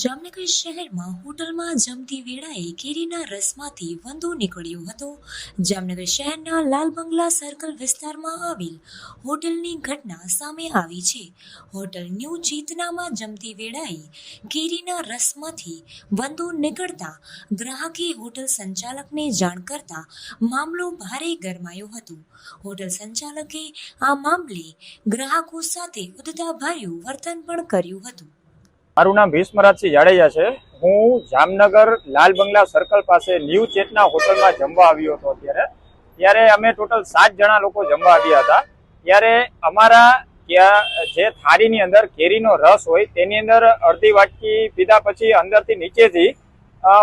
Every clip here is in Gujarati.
જામનગર શહેરમાં હોટલમાં જમતી વેળાએ કેરીના રસમાંથી વંદો નીકળ્યો હતો. જામનગર શહેરના લાલ બંગલા સર્કલ વિસ્તારમાં આવેલ હોટલની ઘટના સામે આવી છે. હોટલ ન્યૂ ચેતનામાં જમતી વેળાએ કેરીના રસમાંથી વંદો નીકળતા ગ્રાહકે હોટલ સંચાલકને જાણ કરતા મામલો ભારે ગરમાયો હતો. હોટલ સંચાલકે આ મામલે ગ્રાહકો સાથે ઉદ્ધતાભર્યું વર્તન પણ કર્યું હતું. મારું નામ ભીષ્મરાજસિંહ જાડેજા છે. હું જામનગર લાલ બંગલા સર્કલ પાસે ન્યૂ ચેતના હોટલમાં જમવા આવ્યો હતો અત્યારે. ત્યારે અમે ટોટલ સાત જણા લોકો જમવા આવ્યા હતા. ત્યારે અમારા જે થાળીની અંદર કેરીનો રસ હોય તેની અંદર અડધી વાટકી પીધા પછી અંદરથી નીચેથી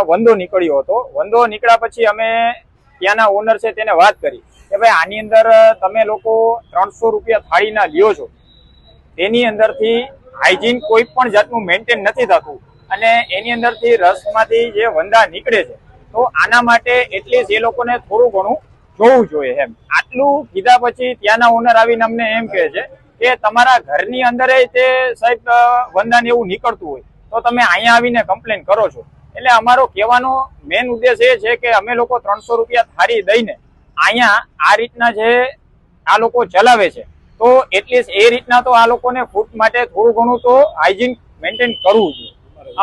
વંદો નીકળ્યો હતો. વંદો નીકળ્યા પછી અમે ત્યાંના ઓનર છે તેને વાત કરી કે ભાઈ આની અંદર તમે લોકો ત્રણસો રૂપિયા થાળીના લ્યો છો. તેની અંદરથી હાઇજીન કોઈ પણ જાતનું મેન્ટેન નથી થતું. અને એની અંદરથી રસમાંથી જે વંદા નીકળે છે, તો આના માટે એટલીસ્ટ એ લોકોને થોડું ઘણું જોવું જોઈએ એમ. આટલું કીધા પછી ત્યાંના ઓનર આવીને અમને એમ કહે છે કે તમારા ઘરની અંદર તે સાહેબ વંદાને એવું નીકળતું હોય, તો તમે અહીંયા આવીને કમ્પ્લેન કરો છો. એટલે અમારો કહેવાનો મેન ઉદ્દેશ એ છે કે અમે લોકો ત્રણસો રૂપિયા થાળી દઈને અહીંયા આ રીતના જે આ લોકો ચલાવે છે તો એટલીસ્ટ એ રીતના તો આ લોકોને ફૂડ માટે થોડું ઘણું તો હાઇજીન મેન્ટેન કરવું જોઈએ.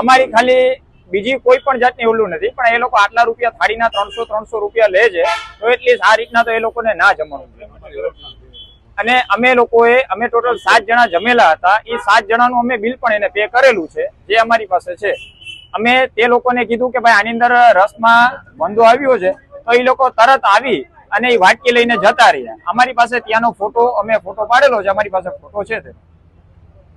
અમારી ખાલી બીજી કોઈ પણ જાતની ઓલું નથી, પણ એ લોકો આટલા રૂપિયા થાળીના ત્રણસો ત્રણસો રૂપિયા લે છે, તો એટલીસ્ટ આ રીતના તો એ લોકોને ના જમવાનું. અને અમે લોકોએ, અમે ટોટલ સાત જણા જમેલા હતા. એ સાત જણાનું અમે બિલ પણ એને પે કરેલું છે, જે અમારી પાસે છે. અમે તે લોકોને કીધું કે ભાઈ આની અંદર રસમાં બંધો આવ્યો છે, તો એ લોકો તરત આવી અને એ વાટકી લઈને જતા રહ્યા. અમારી પાસે ત્યાંનો ફોટો અમે ફોટો પાડેલો છે, અમારી પાસે ફોટો છે તે.